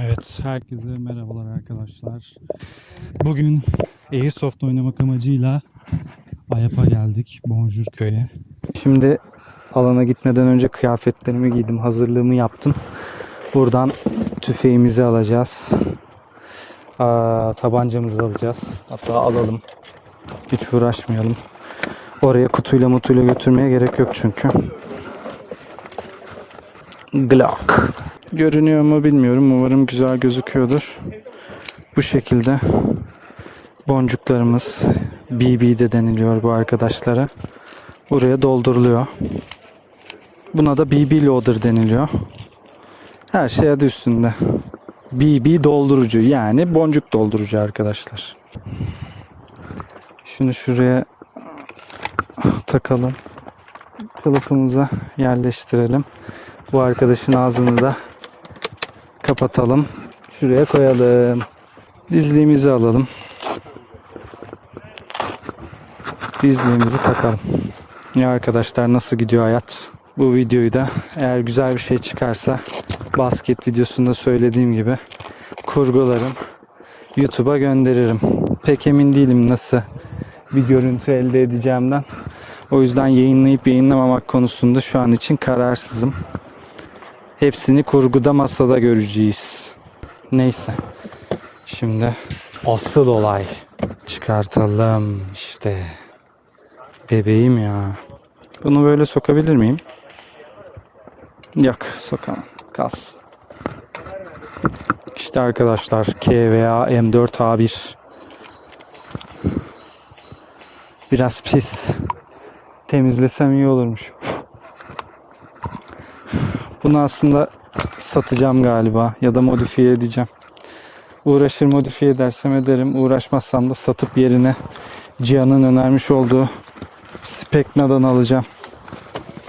Evet, herkese merhabalar arkadaşlar. Bugün Airsoft oynamak amacıyla Ayap'a geldik, Bonjour köy'e. Şimdi alana gitmeden önce kıyafetlerimi giydim, hazırlığımı yaptım. Buradan tüfeğimizi alacağız. Aa, tabancamızı alacağız. Hatta alalım. Hiç uğraşmayalım. Oraya kutuyla mutuyla götürmeye gerek yok çünkü. Glock. Görünüyor mu bilmiyorum. Umarım güzel gözüküyordur. Bu şekilde boncuklarımız BB de deniliyor bu arkadaşlara. Buraya dolduruluyor. Buna da BB loader deniliyor. Her şey adı üstünde. BB doldurucu yani boncuk doldurucu arkadaşlar. Şunu şuraya takalım. Kılıfımıza yerleştirelim. Bu arkadaşın ağzını da kapatalım. Şuraya koyalım. Dizliğimizi alalım. Dizliğimizi takalım. Ya arkadaşlar nasıl gidiyor hayat? Bu videoyu da eğer güzel bir şey çıkarsa basket videosunda söylediğim gibi kurgularım. YouTube'a gönderirim. Pek emin değilim nasıl bir görüntü elde edeceğimden. O yüzden yayınlayıp yayınlamamak konusunda şu an için kararsızım. Hepsini kurguda masada göreceğiz. Neyse. Şimdi asıl olay. Çıkartalım işte. Bebeğim ya. Bunu böyle sokabilir miyim? Yok sokamam. Kalsın. İşte arkadaşlar KVA M4A1. Biraz pis. Temizlesem iyi olurmuş. Bunu aslında satacağım galiba ya da modifiye edeceğim. Uğraşır modifiye edersem ederim. Uğraşmazsam da satıp yerine Cihan'ın önermiş olduğu Spekna'dan alacağım.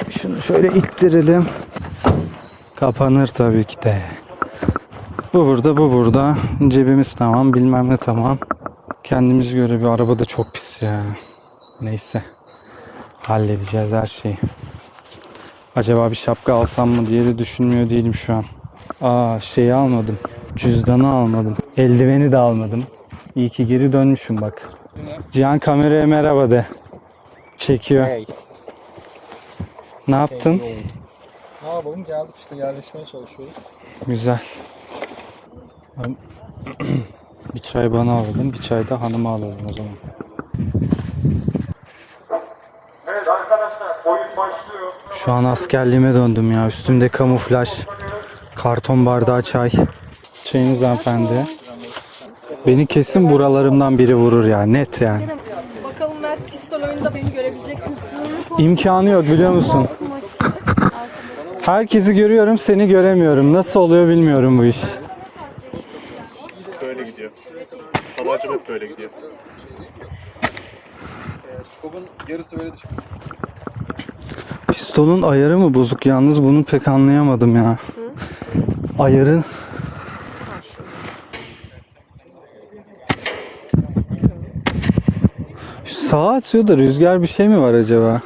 Şunu şöyle ittirelim. Kapanır tabii ki de. Bu burada, bu burada. Cebimiz tamam, bilmem ne tamam. Kendimiz göre bir araba da çok pis ya. Neyse. Halledeceğiz her şeyi. Acaba bir şapka alsam mı diye de düşünmüyor değilim şu an. Aa şeyi almadım. Cüzdanı almadım. Eldiveni de almadım. İyi ki geri dönmüşüm bak. Cihan kameraya merhaba de. Çekiyor. Hey. Ne yaptın? Ne yapalım geldik işte yerleşmeye çalışıyoruz. Güzel. Ben bir çay bana alalım, bir çay da hanıma alalım o zaman. Evet. Şu an askerliğime döndüm ya. Üstümde kamuflaj, karton bardağı çay. Çayınız hanımefendi. Beni kesin buralarımdan biri vurur ya. Net yani. Bakalım Mert pistol oyunda beni görebilecek misin? İmkanı yok biliyor musun? Herkesi görüyorum, seni göremiyorum. Nasıl oluyor bilmiyorum bu iş. Böyle gidiyor. Tabancam hep böyle gidiyor. Skobun yarısı böyle düşük. Pistolun ayarı mı bozuk yalnız bunu pek anlayamadım ya. Ayarın Şu Sağa atıyor da rüzgar bir şey mi var acaba?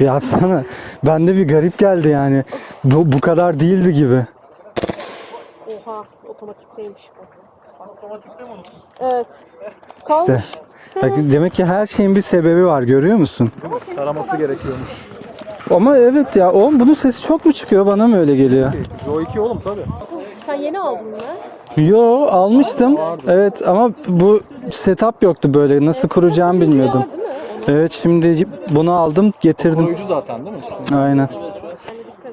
Bir atsana. Bende bir garip geldi yani. Bu, bu kadar değildi gibi. Oha otomatikteymiş bu. Otomatikte mi Evet. Kalmış. İşte. Bak, demek ki her şeyin bir sebebi var görüyor musun? Taraması gerekiyormuş. Ama evet ya oğlum bunun sesi çok mu çıkıyor bana mı öyle geliyor? Joe 2 oğlum tabi. Sen yeni aldın mı? Yo almıştım. Evet ama bu setup yoktu böyle. Nasıl kuracağımı bilmiyordum. Evet şimdi bunu aldım getirdim. Koruyucu zaten değil mi? Aynen.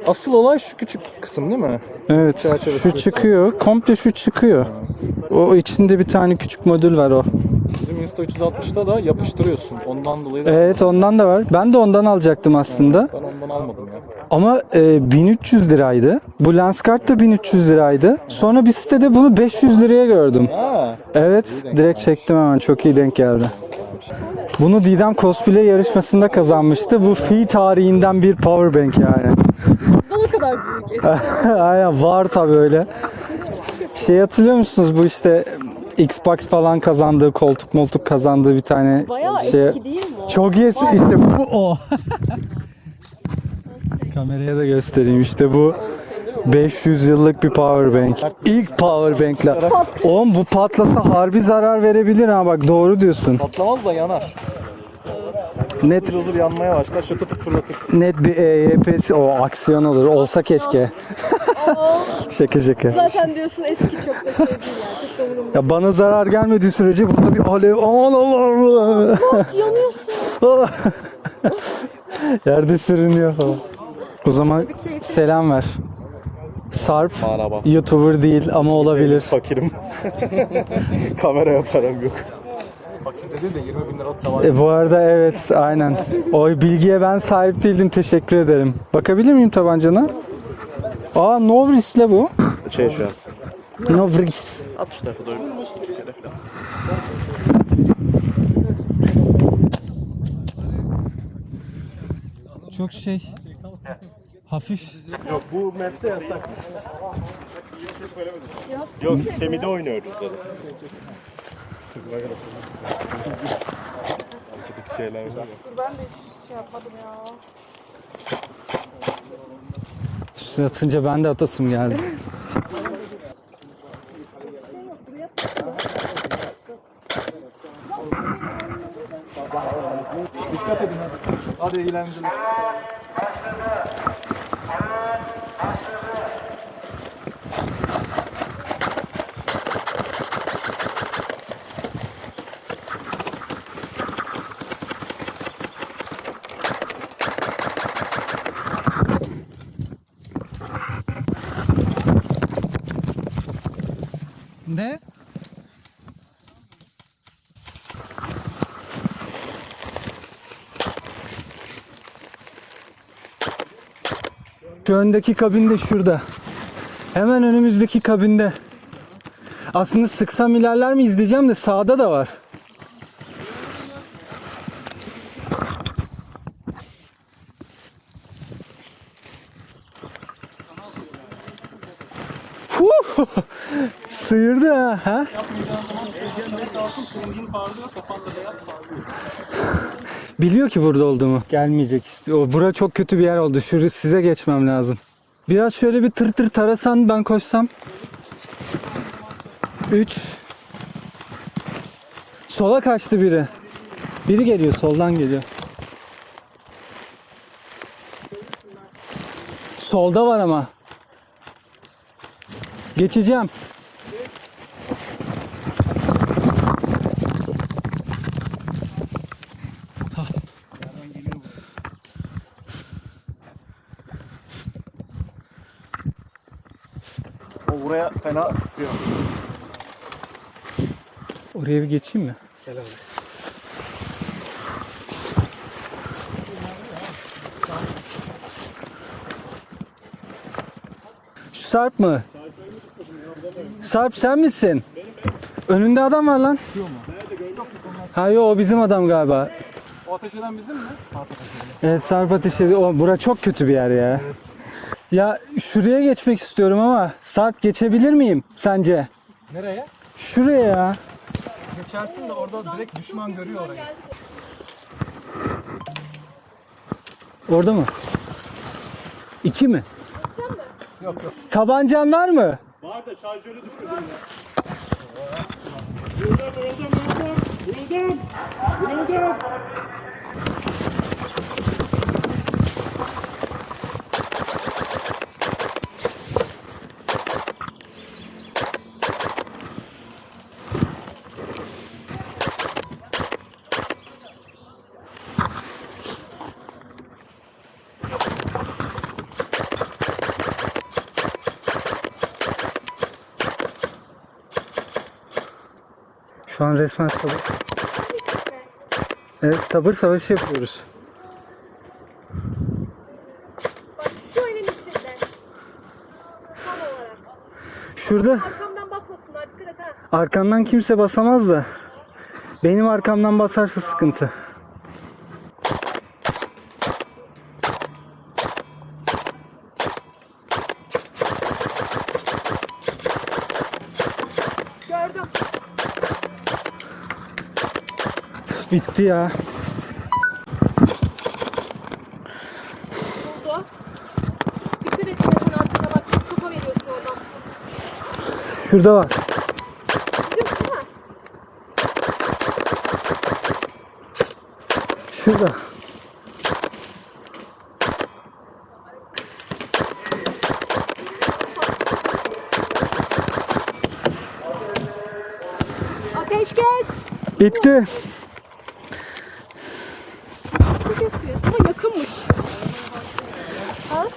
Asıl olay şu küçük kısım değil mi? Evet. Çerçevesi Şu çıkıyor. Komple şu çıkıyor. O içinde bir tane küçük modül var o. Bizim Insta 360'da da yapıştırıyorsun. Ondan dolayı da Evet ondan da var. Ben de ondan alacaktım aslında. ben ondan almadım ya. Ama e, 1300 liraydı. Bu Lenskart da 1300 liraydı. Sonra bir sitede bunu 500 liraya gördüm. Ha. Evet, direkt çektim hemen. Çok iyi denk geldi. Bunu Didem Cosplay yarışmasında kazanmıştı. Bu fi tarihinden bir powerbank yani. Kadar büyük. Aynen var tabii öyle. Şey hatırlıyor musunuz bu işte Xbox falan kazandığı, koltuk moltuk kazandığı bir tane Bayağı şey. eski değil mi o? Çok iyi işte bu o. Kameraya da göstereyim işte bu. 500 yıllık bir power bank. İlk power bankler. Oğlum bu patlasa harbi zarar verebilir ha bak doğru diyorsun. Patlamaz da yanar. Net hızır yanmaya başlar şu tutup fırlatırsın. net bir EYP'si o aksiyon olur. Olsa keşke. Şaka şaka. zaten diyorsun eski çok da şey değil yani. Çok da umurumda. Ya bana zarar gelmediği sürece burada bir alev aman Allah'ım. Yanıyorsun. Yerde sürünüyor falan. O zaman selam ver. Sarp Merhaba. YouTuber değil ama olabilir. Fakirim. Kameraya param yok. Fakir dedi de 20 bin liralık da var. E, bu arada evet aynen. O bilgiye ben sahip değildim. Teşekkür ederim. Bakabilir miyim tabancana? Aa Novris'le bu. Şey şu an. Novris. At şu tarafa doğru. Bir kere falan. Çok şey hafif. Yok bu map'te yasak. Yok Semi'de oynuyoruz dedi. Arkadaki şeyler var. Ben de hiç şey yapmadım ya. Üstüne atınca ben de atasım geldi. Dikkat edin hadi. Hadi eğlenceli. Ne? Öndeki kabinde şurada. Hemen önümüzdeki kabinde. Aslında sıksam ilerler mi izleyeceğim de sağda da var. Sıyırdı ha. ha? Biliyor ki burada olduğumu. Gelmeyecek. O bura çok kötü bir yer oldu. Şurası size geçmem lazım. Biraz şöyle bir tır tır tarasan ben koşsam. 3 Sola kaçtı biri. Biri geliyor soldan geliyor. Solda var ama. Geçeceğim. Fena sıkıyor. Oraya bir geçeyim mi? Gel abi. Şu Sarp mı? Sarp sen misin? Önünde adam var lan. Ha yo o bizim adam galiba. O ateş eden bizim mi? Sağ ateş Evet Sarp ateş ediyor. O bura çok kötü bir yer ya. Ya şuraya geçmek istiyorum ama Sarp geçebilir miyim sence? Nereye? Şuraya ya. Geçersin de orada direkt düşman görüyor orayı. Orada mı? İki mi? Yok yok. Tabancan var mı? Var da şarjörü düşürdüm. Buldum buldum buldum. Buldum. Buldum. Şu an resmen sabır. Evet sabır savaşı yapıyoruz. Bak. Şurada Arkamdan basmasınlar dikkat et ha. arkamdan kimse basamaz da benim arkamdan basarsa sıkıntı. Gördüm. Bitti ya. Buldu. Dikkat et sen arkana bak. Çok şurada var. Değil mi? Şurada. Ateş kes. Bitti. Çok yapıyorsun ama yakınmış. Ha?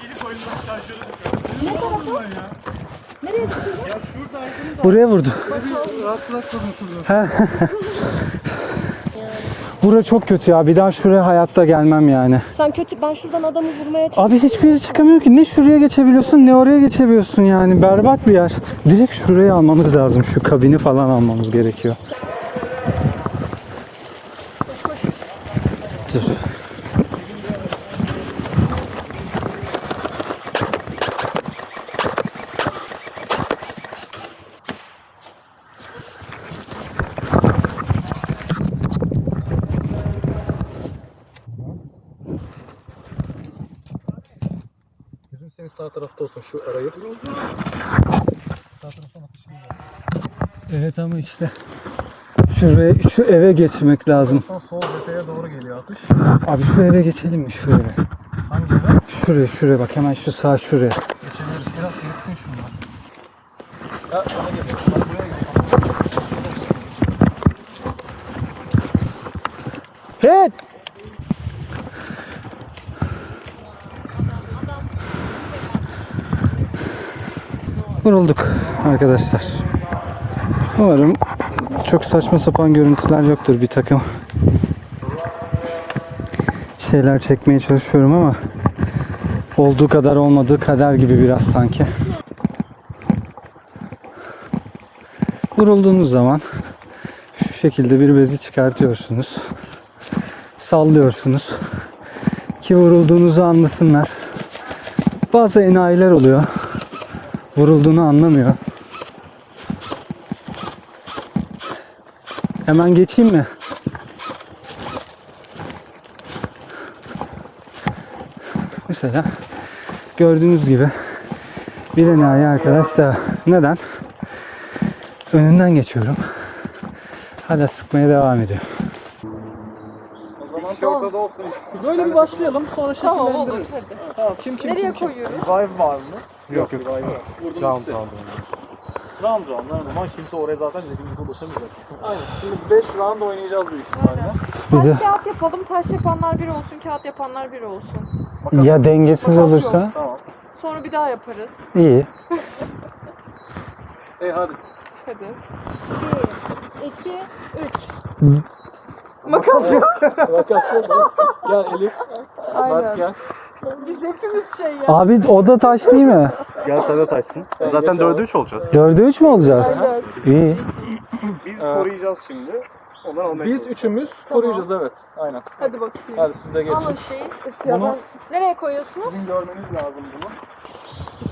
Ne tarafa? Nereye düşürdün? Buraya vurdu. Bura çok kötü ya. Bir daha şuraya hayatta gelmem yani. Sen kötü, ben şuradan adamı vurmaya çalışıyorum. Abi hiçbir yere çıkamıyorum ki. Ne şuraya geçebiliyorsun ne oraya geçebiliyorsun yani. Berbat bir yer. Direkt şuraya almamız lazım. Şu kabini falan almamız gerekiyor. Dur. Tarafta olsun şu arayı. Evet ama işte şuraya, şu eve geçmek lazım. Sol cepheye doğru geliyor atış. Abi şu eve geçelim mi şöyle? Hangi eve? Şuraya şuraya bak hemen şu sağ şuraya. Geçebiliriz. Biraz gitsin şundan. Ya sana geliyor. Bak buraya geliyor. Hey! Vurulduk arkadaşlar. Umarım çok saçma sapan görüntüler yoktur bir takım. Şeyler çekmeye çalışıyorum ama olduğu kadar olmadığı kadar gibi biraz sanki. Vurulduğunuz zaman şu şekilde bir bezi çıkartıyorsunuz sallıyorsunuz ki vurulduğunuzu anlasınlar. Bazı enayiler oluyor. Vurulduğunu anlamıyor. Hemen geçeyim mi? Mesela gördüğünüz gibi bir enayi arkadaş da neden? Önünden geçiyorum. Hala sıkmaya devam ediyor. Bir kişi ortada olsun. Böyle bir başlayalım sonra Tamam şekillendiririz. olur hadi. Tamam kim kim Nereye kim, kim? koyuyoruz? Revive var mı? Yok yok. Vurdum Round bitti. round. Round round. Normal kimse oraya zaten dediğim gibi ulaşamayacak. Aynen. Şimdi 5 round oynayacağız büyük ihtimalle. Bir de Taş kağıt yapalım. Taş yapanlar bir olsun. Kağıt yapanlar bir olsun. ya dengesiz olursa Tamam. Sonra bir daha yaparız. iyi. E hadi. Hadi. Bir, iki, üç. Makas yok. Makas yok. Gel Elif. Mert Aynen. gel. Biz hepimiz şey ya. Abi o da taş değil mi? Gel sen de taşsın. Zaten geç 4'e 3 olacağız. Dörde üç mü olacağız? Aynen. İyi. Biz koruyacağız şimdi. Ondan almaya Biz çalışacağız. üçümüz koruyacağız evet. Aynen. Hadi bakayım. Hadi siz de geçin. Alın şeyi. Bunu- Nereye koyuyorsunuz? Sizin görmeniz lazım bunu.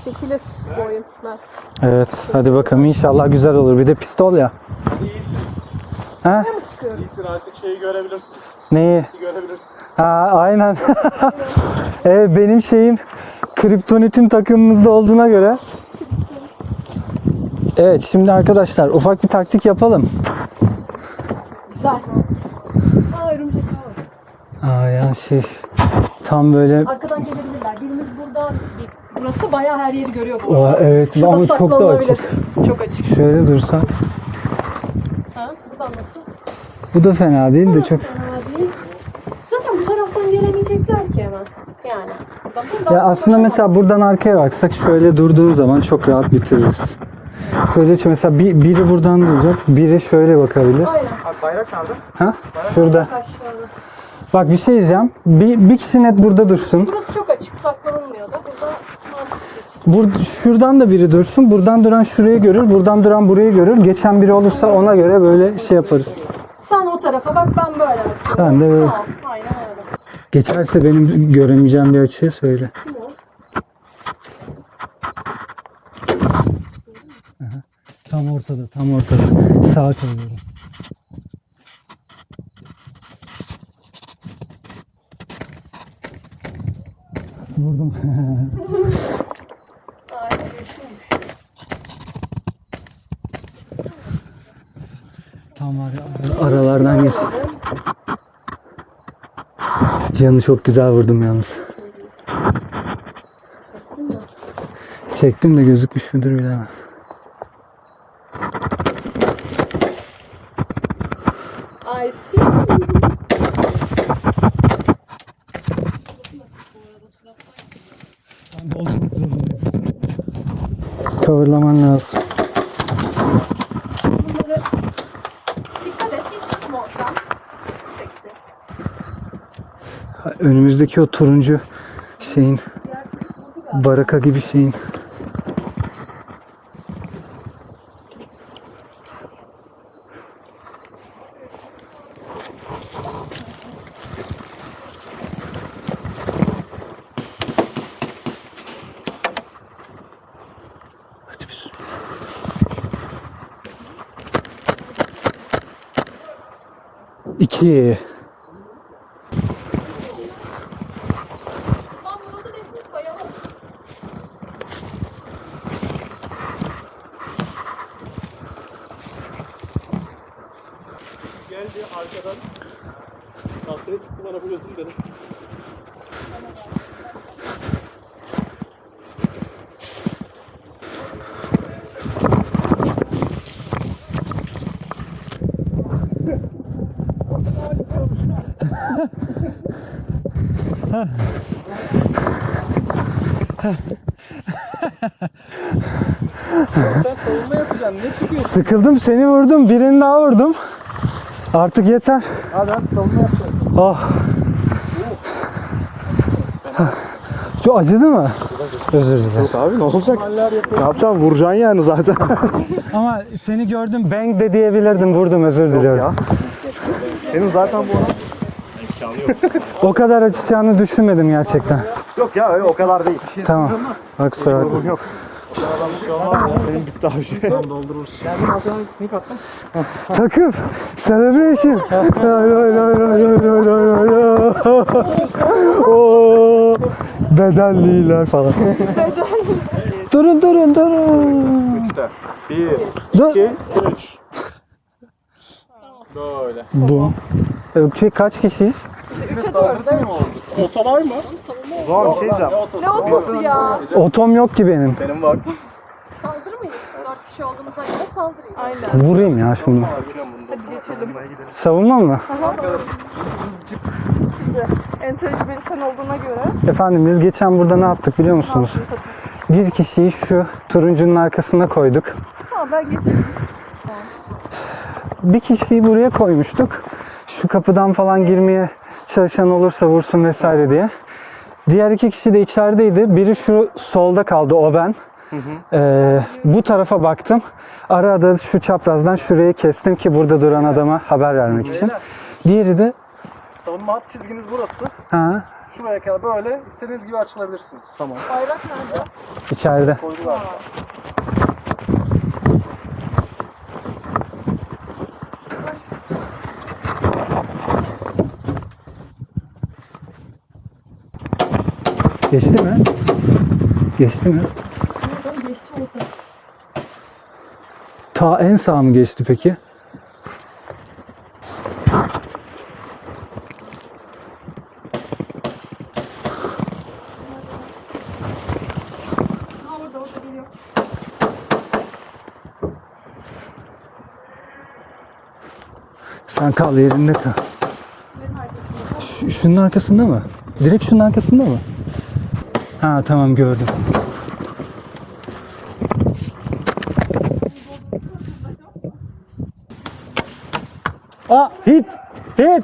Çekilir bu oyunlar. Evet hadi bakalım inşallah güzel olur. Bir de pistol ya. İyisin. Ha? İyisin artık şeyi görebilirsin. Neyi? Görebilirsin. Ha aynen. evet benim şeyim kriptonitin takımımızda olduğuna göre. Evet şimdi arkadaşlar ufak bir taktik yapalım. Güzel. Aa örümcek var. Aa ya şey tam böyle Arkadan gelebilirler. Birimiz buradan. Burası bayağı her yeri görüyor. bu arada. evet Şurada ama çok da açık. Çok açık. Şöyle dursan Ha? Buradan nasıl? bu da fena değil de çok. Fena değil. Zaten bu taraftan gelemeyecekler ki hemen. Ya aslında mesela buradan arkaya baksak şöyle durduğun zaman çok rahat bitiririz. Şöyle mesela bir, biri buradan duracak, biri şöyle bakabilir. Aynen. Abi bayrak nerede? Ha? Şurada. Aşağıda. Bak bir şey diyeceğim. Bir, bir kişi net burada dursun. Burası çok açık. Saklanılmıyor da. Burada mantıksız. Bur şuradan da biri dursun. Buradan duran şurayı görür. Buradan duran burayı görür. Geçen biri olursa ona göre böyle şey yaparız. Sen o tarafa bak ben böyle bakıyorum. Ben de böyle. Tamam. Aynen öyle. Geçerse benim göremeyeceğim bir açıya söyle. O? Tam ortada, tam ortada. Sağa kalıyorum. Vurdum. Aynen. Tam var ya aralardan geç. Cihan'ı çok güzel vurdum yalnız. Çektim de gözükmüş müdür bilemem. I see. Coverlaman lazım. Bunları dikkat et hiç tutma oradan. Sekti. Önümüzdeki o turuncu şeyin baraka gibi şeyin. Geldi arkadan. Tahtaya sıktı bana bu gözüm dedi. Sen savunma yapacaksın. Ne çıkıyorsun? Sıkıldım seni vurdum birini daha vurdum. Artık yeter. Hadi hadi savunma yapacaksın. Oh. Çok acıdı mı? Özür dilerim. Abi ne olacak? Ne yapacaksın? Vuracaksın yani zaten. Ama seni gördüm bang de diyebilirdim vurdum özür diliyorum. Senin zaten bu ara... O kadar acıtacağını düşünmedim gerçekten. Yok ya öyle o kadar değil. Tamam. Bak kusura bakma. Yok. Benim bitti abi şey. Doldurursun. Geldim arkadan sneak attım. Takım. Celebration. Lay lay lay lay lay lay lay lay. Oo, Bedelliler falan. durun durun durun. Üçte. Bir, iki, üç. Böyle. Bu. Öykü kaç kişiyiz? Saldırı mı oldu? Otobay mı? Zaman bir şey diyeceğim. Ne otosu ya? Otom yok ki benim. Benim var. Saldırı mıyız? Dört kişi olduğumuza göre saldırıyız. Aynen. Vurayım ya şunu. Savunma mı? En tecrübeli sen olduğuna göre Efendim biz geçen burada ne yaptık biliyor musunuz? Bir kişiyi şu turuncunun arkasına koyduk. ha ben geçeyim. Bir kişiyi buraya koymuştuk. Şu kapıdan falan girmeye çalışan olursa vursun vesaire diye. Diğer iki kişi de içerideydi. Biri şu solda kaldı o ben. Ee, bu tarafa baktım. Arada şu çaprazdan şuraya kestim ki burada duran adama haber vermek için. Diğeri de Savunma hat çizginiz burası. ha, Şuraya kadar böyle istediğiniz gibi açılabilirsiniz. Tamam. Bayrak nerede? içeride. Koydular. Geçti mi? Geçti mi? Ta en sağ mı geçti peki? Sen kal yerinde kal. Şunun arkasında mı? Direkt şunun arkasında mı? Ha tamam gördüm. Aa hit hit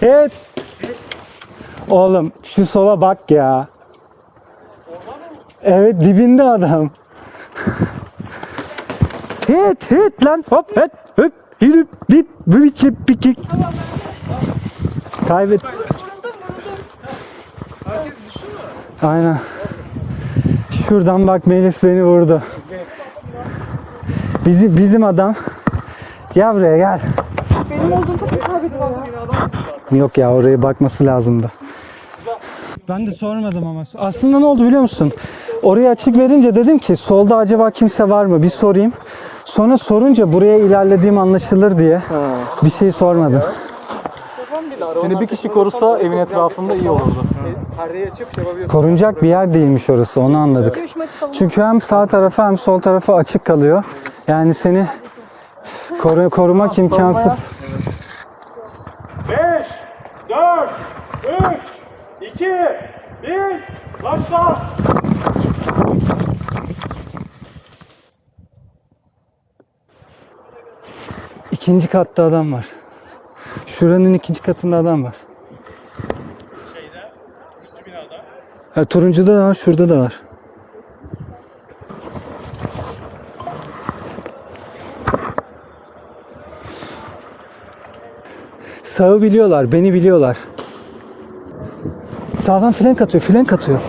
hit. Oğlum şu sola bak ya. Evet dibinde adam. hit hit lan hop hit hit bit bit bit bit bit Kaybet. Aynen. Şuradan bak Melis beni vurdu. Bizim bizim adam. Gel buraya gel. Benim olduğum kaybediyor ya. Yok ya oraya bakması lazımdı. Ben de sormadım ama. Aslında ne oldu biliyor musun? Orayı açık verince dedim ki solda acaba kimse var mı bir sorayım. Sonra sorunca buraya ilerlediğim anlaşılır diye bir şey sormadım. Seni bir kişi korusa evin etrafında iyi olurdu. Perdeyi açıp şey yapabiliyorsun. Korunacak bir yer değilmiş orası onu anladık. Çünkü hem sağ tarafı hem sol tarafı açık kalıyor. Yani seni koru- korumak imkansız. 5, 4, 3, 2, 1, başla. İkinci katta adam var. Şuranın ikinci katında adam var. Ha, turuncuda da var, şurada da var. Sağı biliyorlar, beni biliyorlar. Sağdan flank atıyor, flank atıyor.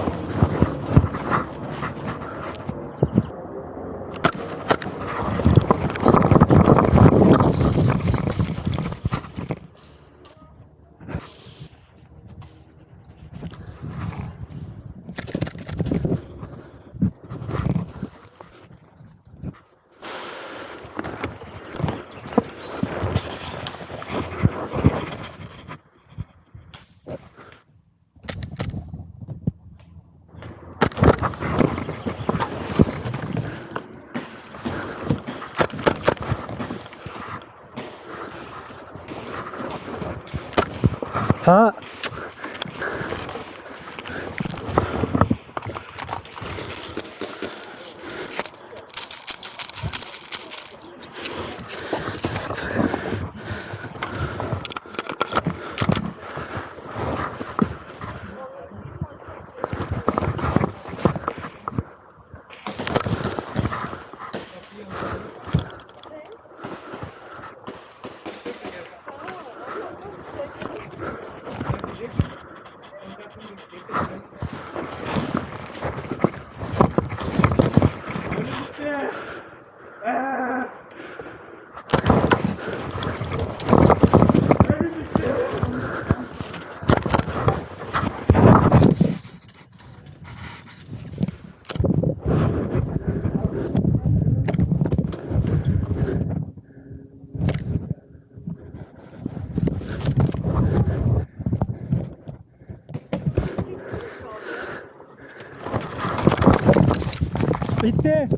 Bitti.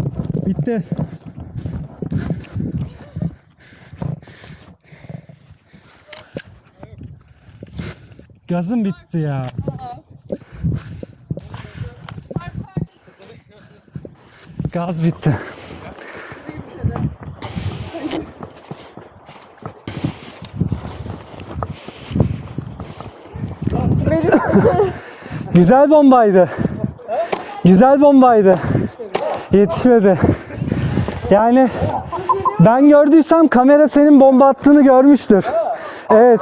Bitti. Gazım bitti ya. Gaz bitti. Güzel bombaydı. Güzel bombaydı. Yetişmedi. Yani ben gördüysem kamera senin bomba attığını görmüştür. Evet.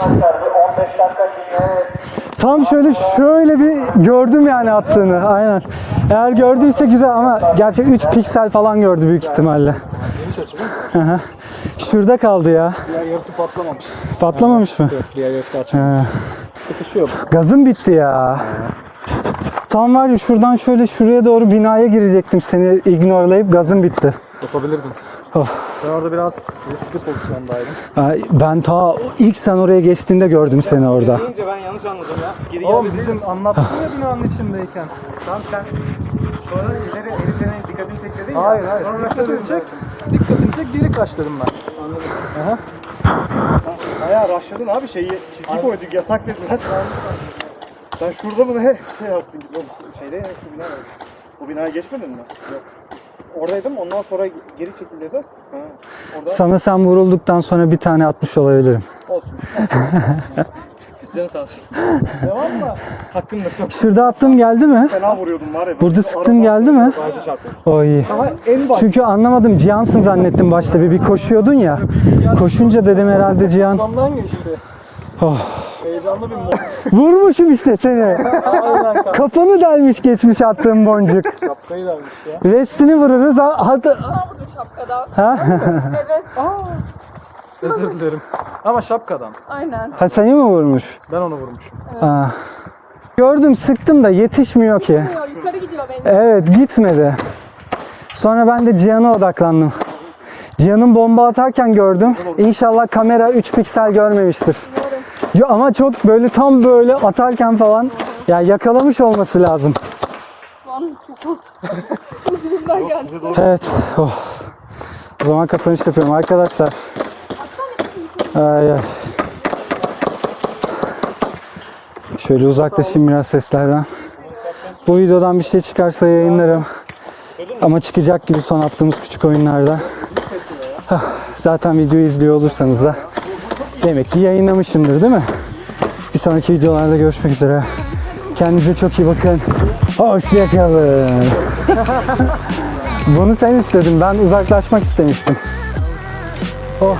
Tam şöyle şöyle bir gördüm yani attığını. Aynen. Eğer gördüyse güzel ama gerçi 3 piksel falan gördü büyük ihtimalle. Geniş açı. Şurada kaldı ya. Diğer yarısı patlamamış. Patlamamış mı? Evet, diğer yarısı. He. Sıkışıyor. Gazım bitti ya. Tam var ya şuradan şöyle şuraya doğru binaya girecektim seni ignorlayıp gazım bitti. Yapabilirdin. Of. Ben orada biraz riskli pozisyondaydım. Ay, Ben ta ilk sen oraya geçtiğinde gördüm seni orada. Deyince ben yanlış anladım ya. Geri Oğlum geldi. bizim anlattın ya binanın içindeyken. Tamam sen sonra ileri elitlerine dikkatini çek dedin ya. Hayır hayır. Sonra Dikkatini raşladın çek. Dikkatini çek geri kaç dedim ben. Anladım. Aha. Bayağı raşladın abi şeyi çizgi koyduk yasak dediler. Sen şurada mı ne şey yaptın? Oğlum, Şeyde ya şu bina var. O binaya geçmedin mi? Yok. Oradaydım ondan sonra geri çekildi. Ha. Orada Sana sen vurulduktan sonra bir tane atmış olabilirim. olsun. Canı sağ olsun. Devam mı? Hakkında çok Şurada attım geldi mi? fena vuruyordum var ya. Burada sıktım geldi mi? Ağaca çarptım. O iyi. Daha en baş. Çünkü anlamadım Cihan'sın zannettim başta bir, bir koşuyordun ya. Koşunca dedim herhalde Cihan. Kafamdan geçti. Oh. Heyecanlı bir mod. Vurmuşum işte seni. Kafanı delmiş geçmiş attığım boncuk. Şapkayı vermiş ya. Restini vururuz. Ha, hadi. Burada şapkadan. Ha? Evet. Özür dilerim. Ama şapkadan. Aynen. ha seni mi vurmuş? Ben onu vurmuşum. Ha. Gördüm sıktım da yetişmiyor ki. Gidiyor, yukarı gidiyor benim. Evet gitmedi. Sonra ben de Cihan'a odaklandım. Cihan'ın bomba atarken gördüm. İnşallah kamera 3 piksel görmemiştir. Yo, ama çok böyle tam böyle atarken falan ya yakalamış olması lazım. Dibimden geldi. Evet. Oh. O zaman kapanış yapıyorum arkadaşlar. Ay ay. Şöyle uzaklaşayım biraz seslerden. Bu videodan bir şey çıkarsa yayınlarım. Ama çıkacak gibi son attığımız küçük oyunlarda. Zaten videoyu izliyor olursanız da demek ki yayınlamışımdır değil mi? Bir sonraki videolarda görüşmek üzere. Kendinize çok iyi bakın. Hoşçakalın. Bunu sen istedin. Ben uzaklaşmak istemiştim. Oh.